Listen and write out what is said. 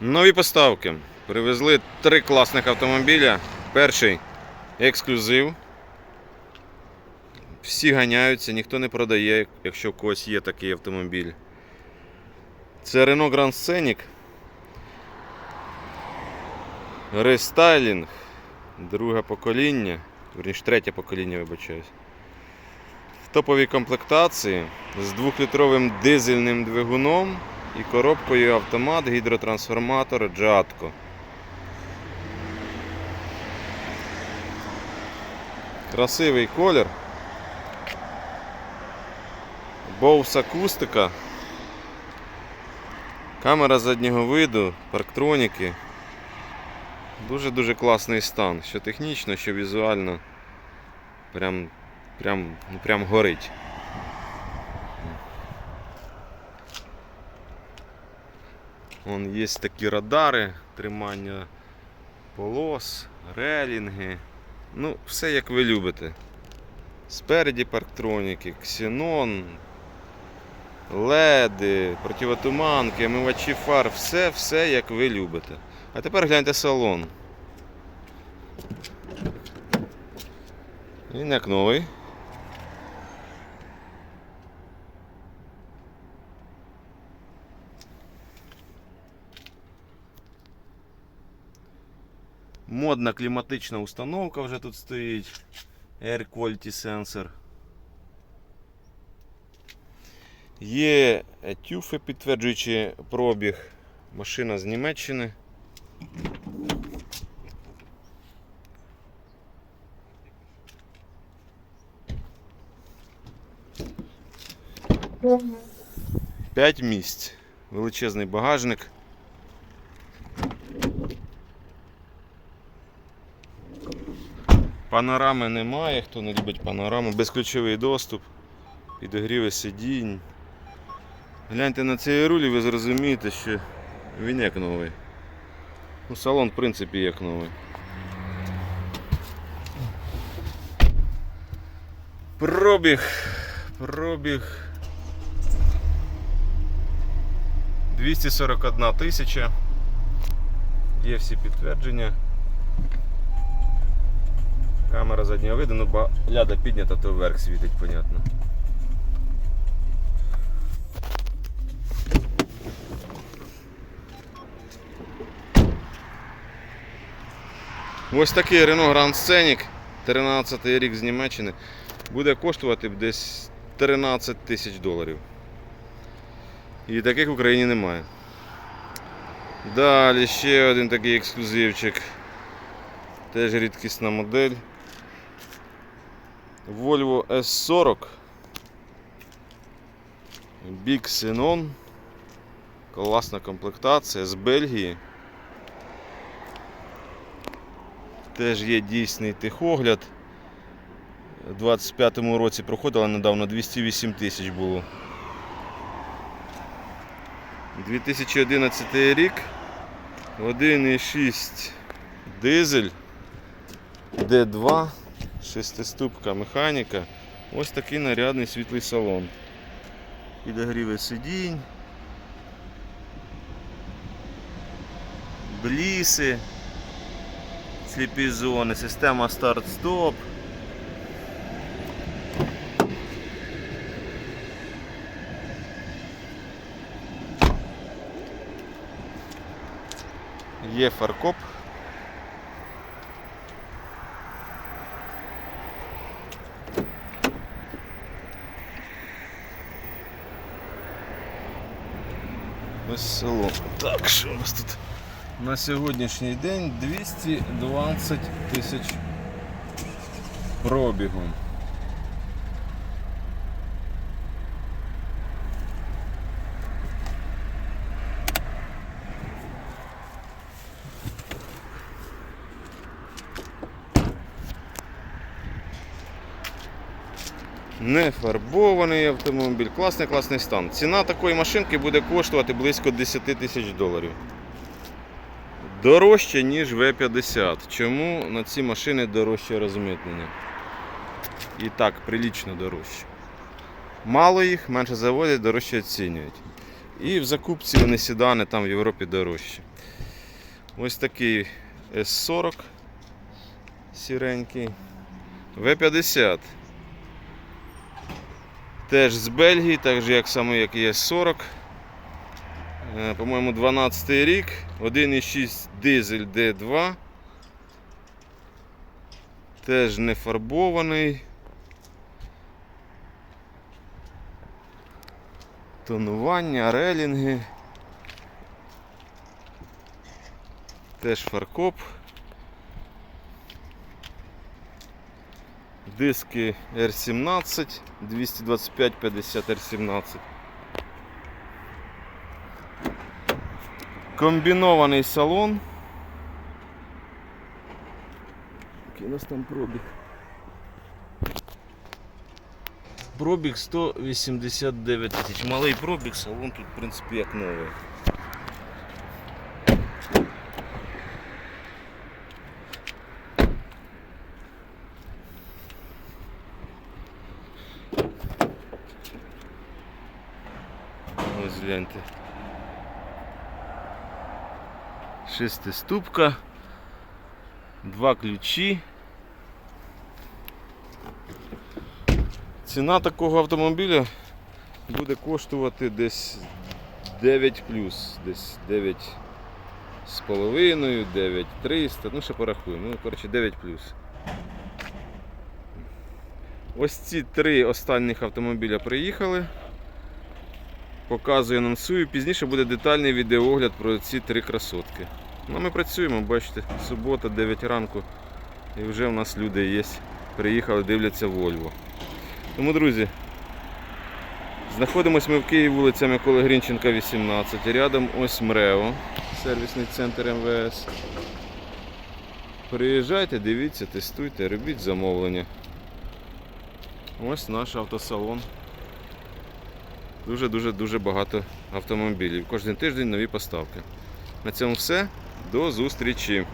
Нові поставки. Привезли три класних автомобіля. Перший ексклюзив. Всі ганяються, ніхто не продає, якщо в когось є такий автомобіль. Це Renault Grand Scenic. Рестайлінг. Друге покоління. Верніше, третє покоління, вибачаюсь. В топовій комплектації з 2-літровим дизельним двигуном і коробкою автомат, гідротрансформатор Jatco. Красивий колір. Боус акустика. Камера заднього виду, парктроніки. Дуже-дуже класний стан, що технічно, що візуально. Прям, прям, прям горить. Вон є такі радари, тримання полос, релінги. Ну, все як ви любите. Спереді парктроніки, ксенон, леди, противотуманки, омивачі фар, все, все як ви любите. А тепер гляньте салон. Він як новий. Модна кліматична установка вже тут стоїть. Air Quality Sensor. Є тюфи, підтверджуючи пробіг. Машина з Німеччини. П'ять місць. Величезний багажник. Панорами немає, хто не любить панораму, безключовий доступ, підогріви сидінь. Гляньте на цей руль ви зрозумієте, що він як новий. Ну, салон, в принципі, як новий. Пробіг. Пробіг. 241 тисяча. Є всі підтвердження. Камера заднього виду, ну ба ляда піднята, то вверх світить, понятно. Ось такий Renault Grand Scenic, 13 рік з Німеччини, буде коштувати десь 13 тисяч доларів. І таких в Україні немає. Далі ще один такий ексклюзивчик. Теж рідкісна модель. Volvo S40. Big Xenon. Класна комплектація з Бельгії. Теж є дійсний техогляд. У 25-му році проходила недавно 208 тисяч було. 2011 рік. 1,6 дизель. D2, шестиступка механіка. Ось такий нарядний світлий салон. Підогріви сидінь. Бліси. Сліпі зони, система старт-стоп. Є фаркоп. Село. Так, що у нас тут? На сьогоднішній день 220 тисяч пробігом. Не фарбований автомобіль, класний класний стан. Ціна такої машинки буде коштувати близько 10 тисяч доларів. Дорожче, ніж В50. Чому на ці машини дорожче розмитнення? І так, прилічно дорожче. Мало їх, менше заводять, дорожче оцінюють. І в закупці вони сідани там в Європі дорожче. Ось такий С40 сіренький. В50. Теж з Бельгії, так же як само як і С40. Е, По-моєму, 12 рік. 1,6 дизель D2. Теж не фарбований. Тонування, релінги. Теж фаркоп. Диски R17, 225 50 R17. Комбінований салон. Який у нас там пробіг? Пробіг 189 тисяч. Малий пробіг, салон тут, в принципі, як новий. Гляньте. Шестиступка, два ключі. Ціна такого автомобіля буде коштувати десь 9 плюс, десь 9 з половиною, 9 300, ну ще порахуємо, ну коротше 9 Ось ці три останніх автомобіля приїхали. Показую, анонсую. Пізніше буде детальний відеоогляд про ці три красотки. Ну, ми працюємо, бачите, субота, 9 ранку. І вже в нас люди є. Приїхали, дивляться Вольво. Тому, друзі, знаходимося ми в Києві, вулиця Миколи Грінченка, 18. Рядом ось МРЕО, сервісний центр МВС. Приїжджайте, дивіться, тестуйте, робіть замовлення. Ось наш автосалон. Дуже-дуже дуже багато автомобілів. Кожен тиждень нові поставки. На цьому все. До зустрічі!